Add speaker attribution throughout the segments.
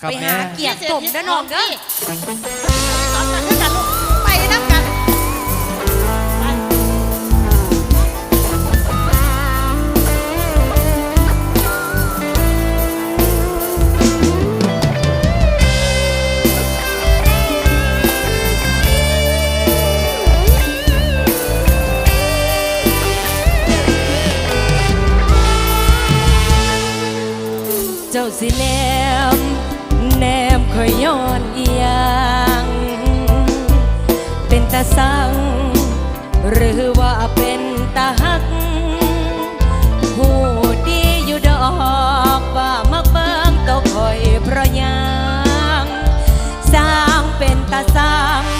Speaker 1: ครับไปหาแม่ เกียรติสมเด้อน
Speaker 2: ้องเด้อสอนกันด้วยกันลูกไปน้ำกันไป
Speaker 1: เจ้าสิแนม แนมคอยย้อนเอียง เป็นตาสัง หรือว่าเป็นตาหักหูดีอยู่ดอกว่ามักเบิ่งตัวคอยเพราะยังสร้างเป็นตาสัง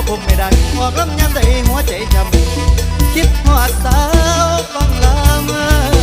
Speaker 3: ก็คงไม่ได้ออกลำยามใดหัวใจจำคิดหอดสาวฟังลำ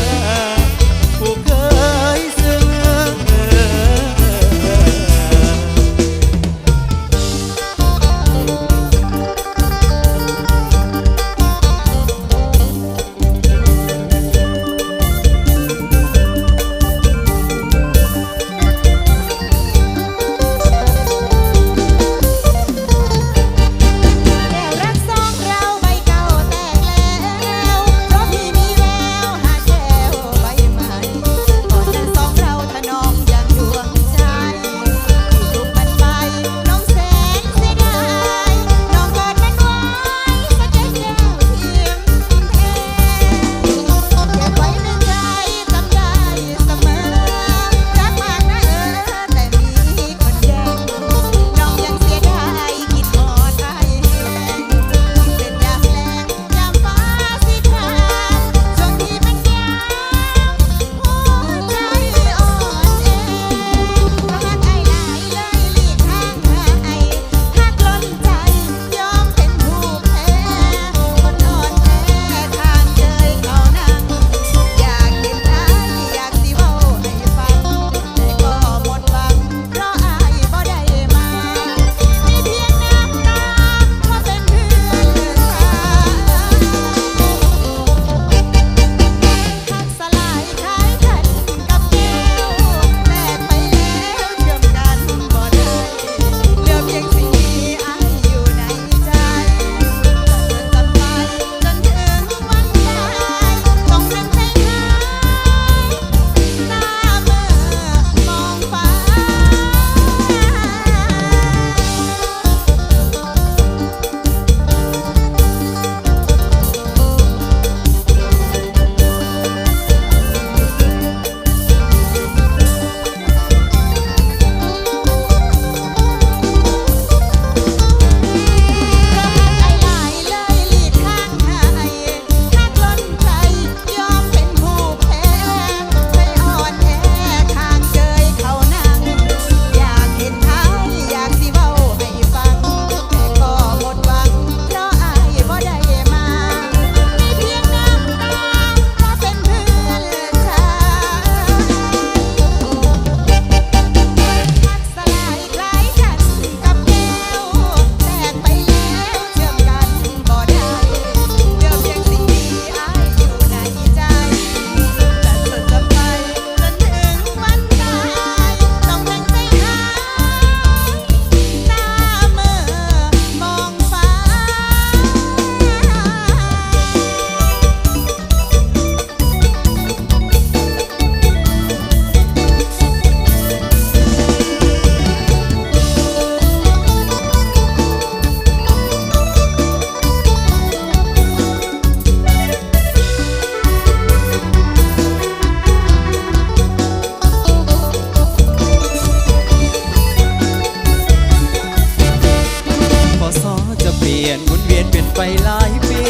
Speaker 3: ลี่ยนหมุนเวียนเปลี่ยนไปหลายปี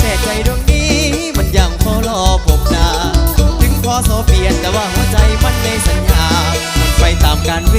Speaker 3: แต่ใจดวงนี้มันยังพอรอผมนาถึงพอโซเปลี่ยนแต่ว่าหัวใจมันไม่สัญญามันไปตามการเว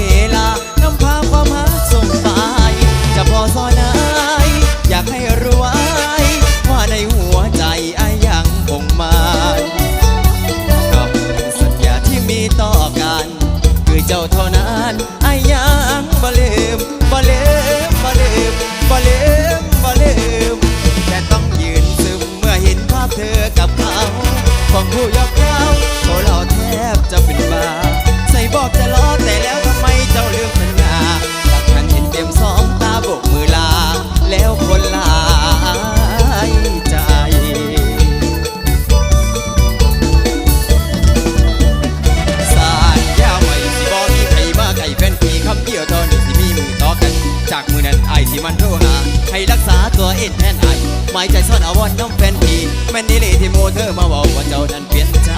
Speaker 3: หมายใจซ่อนอาวอนน้องแฟนพีแม่นนี่ลีที่โมเธอมาบอกว่าเจ้านั้นเปลี่ยนใจ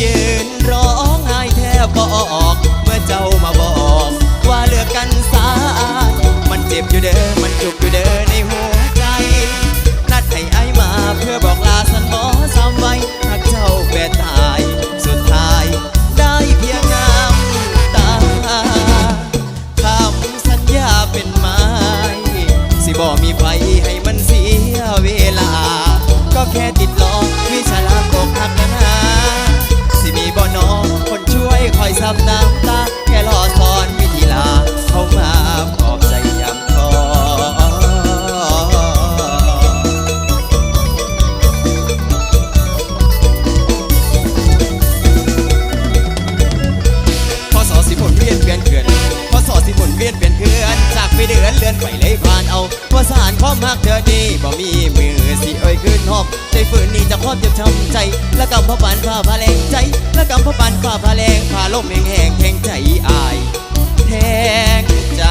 Speaker 3: ยืนรอ้องไห้แทบบอกเมื่อเจ้ามาบอก ว่าเลือกกันสายมันเจ็บอยู่เด้อมันจุ เจ็บช้ำใจ และกำพ่อปานฝ่าพาแรงใจ และกำพ่อปานฝ่าพาแรงพาลมแห้งแห้งแทงใจอาย แทงใจ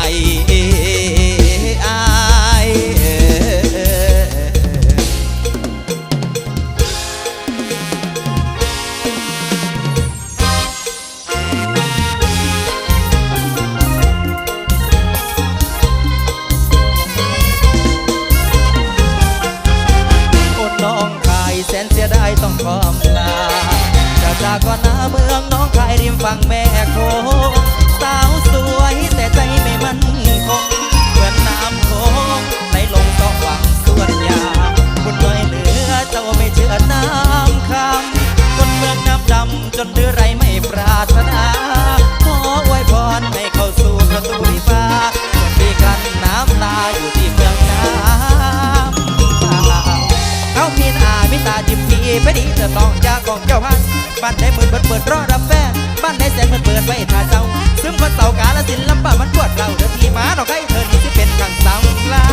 Speaker 4: รอรับแฟน บ้านไหนแสนมันเปิดไว้ท่าเจ้า ซึ่งคนเต่ากาละสินลำบากมันปวดเราเดินทีมาดอกไก่เธอนี่ที่เป็นขังสาวลา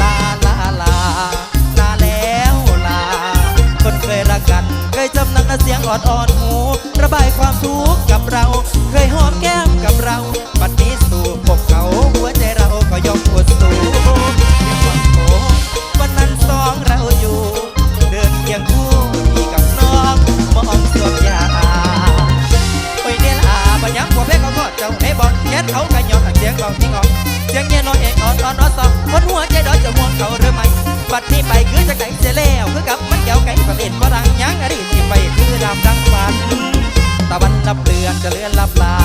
Speaker 4: ลาลาลาลาแล้วลา คนเคยรักกัน เคยจำนันละเสียงอ่อนอ่อนหู ระบายความทุกข์กับเรา เคยหอมแก้มกับเรา จะห่วงเขาหรือไม่บัดนี้ไปคือจะไก่จะเแล้วคือกับมันเกี่ยวไก่ประเด็นฝรั่งยังอดีตที่ไปคือดำดังฟันตะวันลับเรือนจะเลื่อนลับลา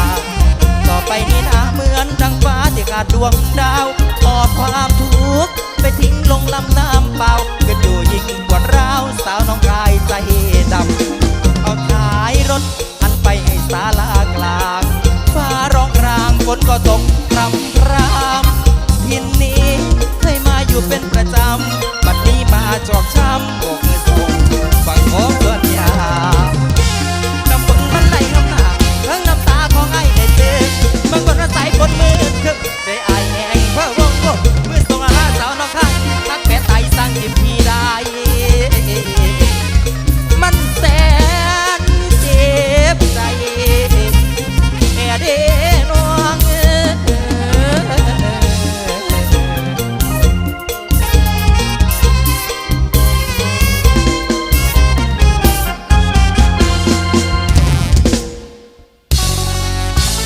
Speaker 4: ต
Speaker 5: ่อไปนี้
Speaker 4: นะเหมือนดังฟ้าที่ขาดดวงดาวหอดความทุกข์ไปทิ้งลงลำน้ำเปล่าก็อยู่ยิ่งกว่าร้าวสาวน้องกายใจดำ
Speaker 5: เอาขายรถ
Speaker 4: อันไปให้สาลากลาง
Speaker 5: ฟ้าร้องกลาง
Speaker 4: ฝนก็ตก
Speaker 5: รำ
Speaker 4: talk